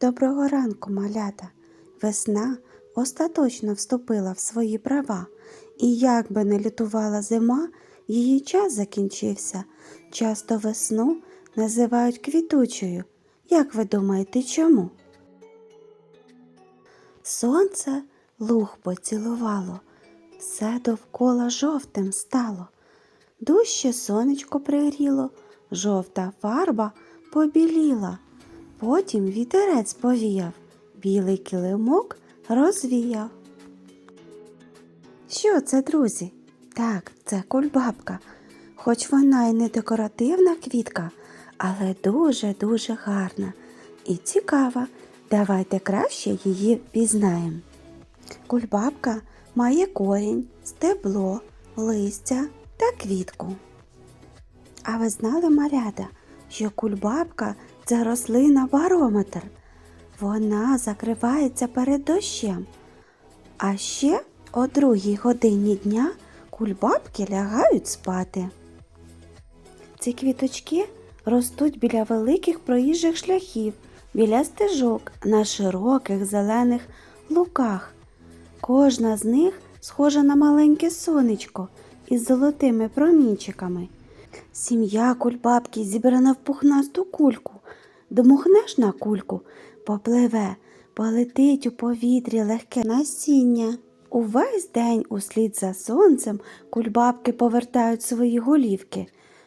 Доброго ранку, малята. Весна остаточно вступила в свої права, і як би не лютувала зима, її час закінчився. Часто весну називають квітучою. Як ви думаєте, чому? Сонце луг поцілувало, все довкола жовтим стало. Дужче сонечко пригріло, жовта фарба побіліла. Потім вітерець повіяв, білий килимок розвіяв. Що це, друзі? Так, це кульбабка. Хоч вона й не декоративна квітка, але дуже-дуже гарна і цікава. Давайте краще її пізнаємо. Кульбабка має корінь, стебло, листя та квітку. А ви знали, малята, що кульбабка це рослина барометр. Вона закривається перед дощем. А ще о другій годині дня кульбабки лягають спати. Ці квіточки ростуть біля великих проїжджих шляхів, біля стежок на широких зелених луках. Кожна з них схожа на маленьке сонечко із золотими промінчиками. Сім'я кульбабки зібрана в пухнасту кульку. Дмухнеш на кульку, попливе, полетить у повітрі легке насіння. Увесь день услід за сонцем кульбабки повертають свої голівки.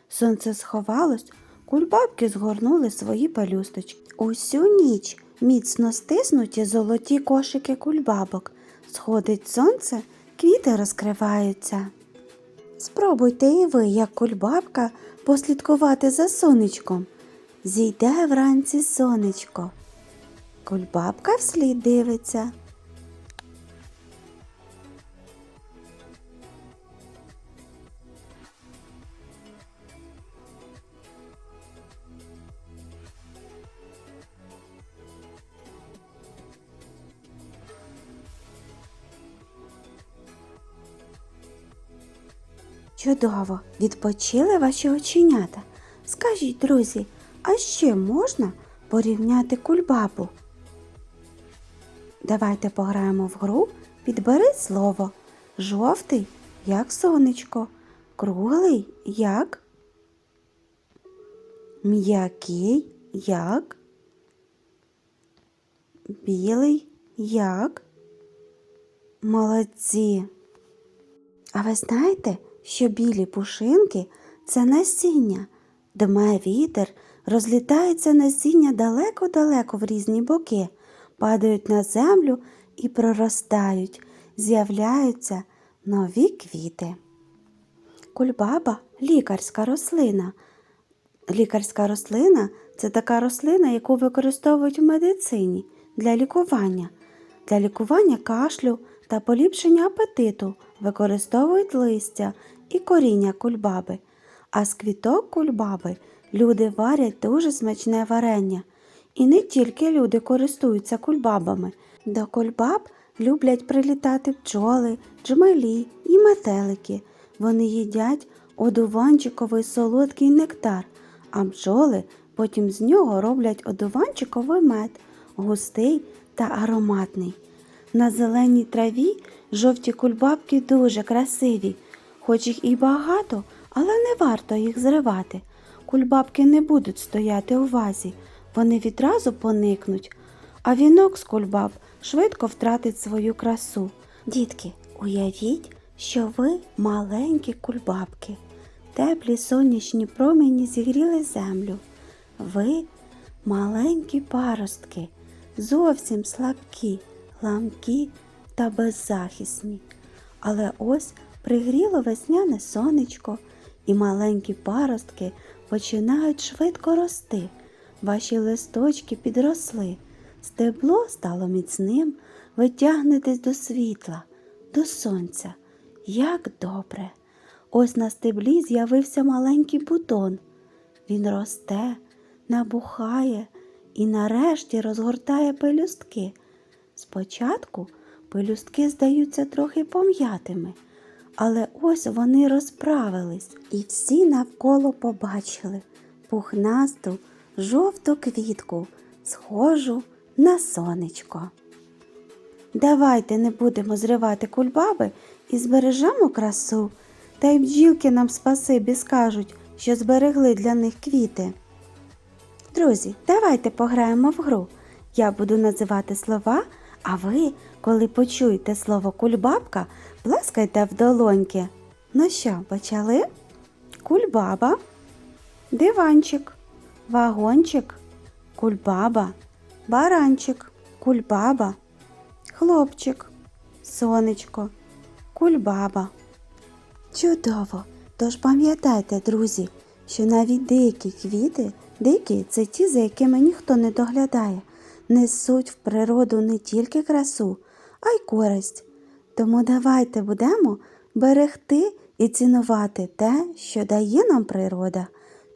Сонце сховалось, кульбабки згорнули свої пелюсточки. Усю ніч міцно стиснуті золоті кошики кульбабок. Сходить сонце, квіти розкриваються. Спробуйте і ви, як кульбабка, послідкувати за сонечком. Зійде вранці сонечко. Кульбабка вслід дивиться. Чудово, відпочили ваші оченята. Скажіть, друзі, а ще можна порівняти кульбабу? Давайте пограємо в гру Підбери слово. Жовтий, як сонечко, круглий, як м'який, як білий, як молодці. А ви знаєте, що білі пушинки це насіння. Дме вітер, розлітається насіння далеко-далеко в різні боки, падають на землю і проростають, з'являються нові квіти. Кульбаба лікарська рослина. Лікарська рослина це така рослина, яку використовують в медицині для лікування. Для лікування кашлю та поліпшення апетиту використовують листя і коріння кульбаби, а з квіток кульбаби люди варять дуже смачне варення. І не тільки люди користуються кульбабами. До кульбаб люблять прилітати пчоли, джмелі і метелики. Вони їдять одуванчиковий солодкий нектар, а бджоли потім з нього роблять одуванчиковий мед, густий та ароматний. На зеленій траві жовті кульбабки дуже красиві, хоч їх і багато, але не варто їх зривати. Кульбабки не будуть стояти у вазі, вони відразу поникнуть, а вінок з кульбаб швидко втратить свою красу. Дітки, уявіть, що ви маленькі кульбабки. Теплі сонячні промені зігріли землю. Ви маленькі паростки, зовсім слабкі, ламкі та беззахисні. Але ось пригріло весняне сонечко, і маленькі паростки починають швидко рости. Ваші листочки підросли, стебло стало міцним, ви тягнетесь до світла, до сонця. Як добре! Ось на стеблі з'явився маленький бутон. Він росте, набухає і нарешті розгортає пелюстки. Спочатку пелюстки здаються трохи пом'ятими, але ось вони розправились, і всі навколо побачили пухнасту жовту квітку, схожу на сонечко. Давайте не будемо зривати кульбаби і збережемо красу. Та й бджілки нам спасибі скажуть, що зберегли для них квіти. Друзі, давайте пограємо в гру. Я буду називати слова, а ви, коли почуєте слово кульбабка, плескайте в долоньки. Ну що, почали? Кульбаба, диванчик, вагончик, кульбаба, баранчик, кульбаба, хлопчик, сонечко, кульбаба. Чудово! Тож пам'ятайте, друзі, що навіть деякі квіти, дикі це ті, за якими ніхто не доглядає, несуть в природу не тільки красу, а й користь. Тому давайте будемо берегти і цінувати те, що дає нам природа.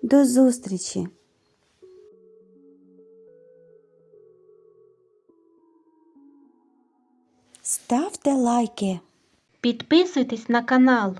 До зустрічі! Ставте лайки. Підписуйтесь на канал.